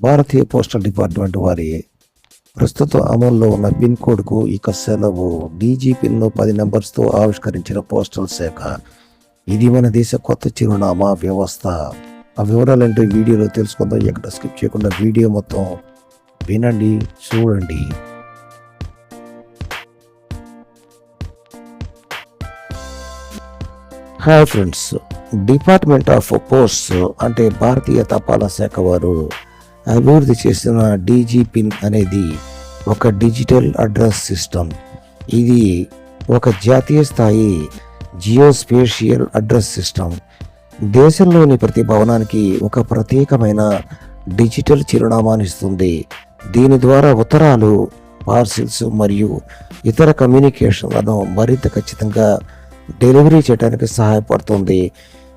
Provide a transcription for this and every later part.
భారతీయ postal department వారి ప్రస్తుతం అమల్లో ఉన్న పిన్ కోడ్కు ఇక సెలవు. డీజీ పిన్ను పది నెంబర్స్తో ఆవిష్కరించిన పోస్టల్ శాఖ. ఇది మన దేశ కొత్త చిరునామా వ్యవస్థ. ఆ వివరాలంటే వీడియోలో తెలుసుకుందాం. ఎక్కడ స్కిప్ చేయకుండా వీడియో మొత్తం వినండి చూడండి. Hi friends. Department of post అంటే భారతీయ తపాలా శాఖ వారు అభివృద్ధి చేసిన డీజీ పిన్ అనేది ఒక డిజిటల్ అడ్రస్ సిస్టమ్. ఇది ఒక జాతీయ స్థాయి జియోస్పేషియల్ అడ్రస్ సిస్టమ్. దేశంలోని ప్రతి భవనానికి ఒక ప్రత్యేకమైన డిజిటల్ చిరునామాను ఇస్తుంది. దీని ద్వారా ఉత్తరాలు పార్సిల్స్ మరియు ఇతర కమ్యూనికేషన్లను మరింత ఖచ్చితంగా డెలివరీ చేయడానికి సహాయపడుతుంది.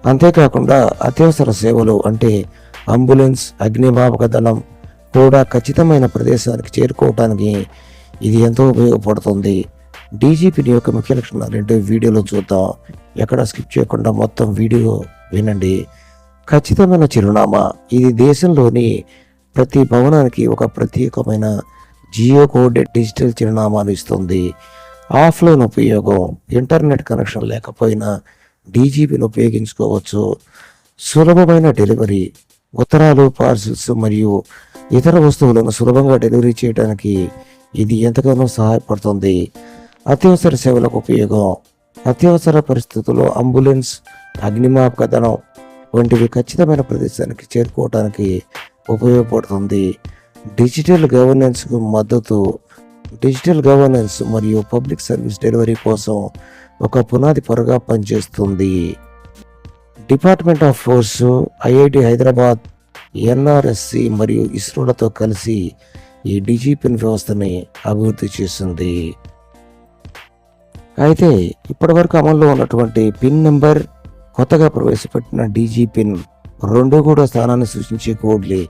అంతేకాకుండా అత్యవసర సేవలు అంటే అంబులెన్స్ అగ్నిమాపక దళం కూడా ఖచ్చితమైన ప్రదేశానికి చేరుకోవడానికి ఇది ఎంతో ఉపయోగపడుతుంది. డీజీపీని యొక్క ముఖ్య లక్షణాలు ఏంటో వీడియోలో చూద్దాం. ఎక్కడ స్కిప్ చేయకుండా మొత్తం వీడియో వినండి. ఖచ్చితమైన చిరునామా. ఇది దేశంలోని ప్రతి భవనానికి ఒక ప్రత్యేకమైన జియో కోడ్ డిజిటల్ చిరునామాను ఇస్తుంది. ఆఫ్లైన్ ఉపయోగం ఇంటర్నెట్ కనెక్షన్ లేకపోయినా డీజీపీని ఉపయోగించుకోవచ్చు. సులభమైన డెలివరీ ఉత్తరాలు పార్సిల్స్ మరియు ఇతర వస్తువులను సులభంగా డెలివరీ చేయడానికి ఇది ఎంతగానో సహాయపడుతుంది. అత్యవసర సేవలకు ఉపయోగం. అత్యవసర పరిస్థితుల్లో అంబులెన్స్ అగ్నిమాపక ధనం వంటివి ఖచ్చితమైన ప్రదేశానికి చేరుకోవడానికి ఉపయోగపడుతుంది. డిజిటల్ గవర్నెన్స్కు మద్దతు. డిజిటల్ గవర్నెన్స్ మరియు పబ్లిక్ సర్వీస్ డెలివరీ కోసం ఒక పునాది పొరగా పనిచేస్తుంది. Department of force IIT Hyderabad NRSC మరియు ఇస్రోలతో కలిసి ఈ డిజిపిన్ వ్యవస్థని అభివృద్ధి చేసింది. అయితే ఇప్పటివరకు అమల్లో ఉన్నటువంటి పిన్ నెంబర్ కొత్తగా ప్రవేశపెట్టిన డీజీపిన్ రెండు కూడా స్థానాన్ని సూచించే కోడ్లే.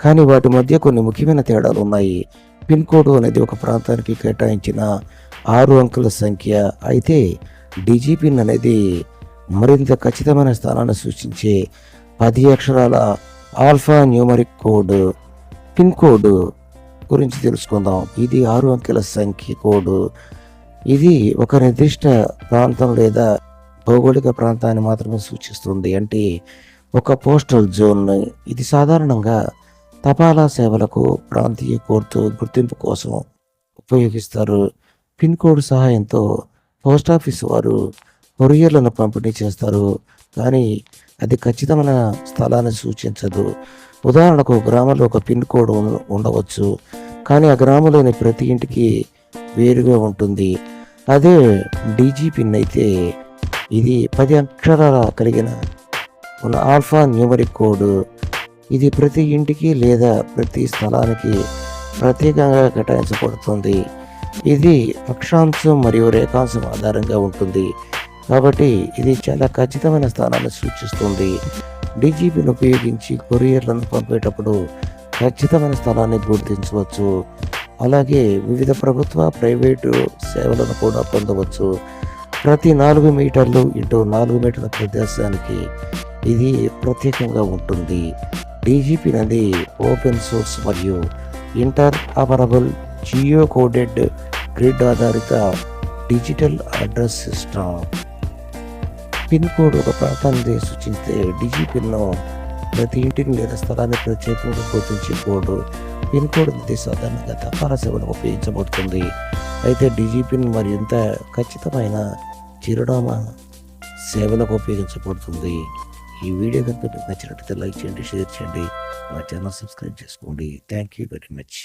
కానీ వాటి మధ్య కొన్ని ముఖ్యమైన తేడాలు ఉన్నాయి. పిన్ కోడ్ అనేది ఒక ప్రాంతానికి కేటాయించిన ఆరు అంకెల సంఖ్య. అయితే డీజీపిన్ అనేది మరింత ఖచ్చితమైన స్థానాన్ని సూచించే పది అక్షరాల alphanumeric code pin code గురించి తెలుసుకుందాం. ఇది ఆరు అంకెల సంఖ్య కోడ్. ఇది ఒక నిర్దిష్ట ప్రాంతం లేదా భౌగోళిక ప్రాంతాన్ని మాత్రమే సూచిస్తుంది. అంటే ఒక పోస్టల్ జోన్. ఇది సాధారణంగా తపాలా సేవలకు ప్రాంతీయ కోడ్తో గుర్తింపు కోసం ఉపయోగిస్తారు. పిన్ కోడ్ సహాయంతో పోస్ట్ ఆఫీస్ వారు కొరియర్లను పంపిణీ చేస్తారు. కానీ అది ఖచ్చితమైన స్థలాన్ని సూచించదు. ఉదాహరణకు గ్రామంలో ఒక పిన్ కోడ్ ఉండవచ్చు. కానీ ఆ గ్రామంలోని ప్రతి ఇంటికి వేరుగా ఉంటుంది. అదే డీజీ పిన్ అయితే ఇది పది అక్షరాల కలిగిన ఉన్న ఆల్ఫా న్యూమరిక్ కోడ్. ఇది ప్రతి ఇంటికి లేదా ప్రతి స్థలానికి ప్రత్యేకంగా కేటాయించబడుతుంది. ఇది అక్షాంశం మరియు రేఖాంశం ఆధారంగా ఉంటుంది. కాబట్టి ఇది చాలా ఖచ్చితమైన స్థానాన్ని సూచిస్తుంది. డీజీపీని ఉపయోగించి కొరియర్లను పంపేటప్పుడు ఖచ్చితమైన స్థలాన్ని గుర్తించవచ్చు. అలాగే వివిధ ప్రభుత్వ ప్రైవేటు సేవలను కూడా పొందవచ్చు. ప్రతి నాలుగు మీటర్లు ఇటు నాలుగు మీటర్ల ప్రదేశానికి ఇది ప్రత్యేకంగా ఉంటుంది. డీజీపీ నది ఓపెన్ సోర్స్ మరియు interoperable geo coded grid ఆధారిత digital address system. Pin code ఒక ప్రాంతాన్ని సూచిస్తే డిజి పిన్ను ప్రతి ఇంటిని లేదా స్థలాన్ని ప్రత్యేకంగా గుర్తించే కోడ్. పిన్ కోడ్ అనేది సాధారణంగా తపాలా సేవలకు ఉపయోగించబడుతుంది. అయితే డిజిపిన్ మరింత ఖచ్చితమైన చిరునామా సేవలకు ఉపయోగించబడుతుంది. ఈ వీడియో కనుక మీకు నచ్చినట్లయితే లైక్ చేయండి షేర్ చేయండి. మా ఛానల్ సబ్స్క్రైబ్ చేసుకోండి. Thank you very much.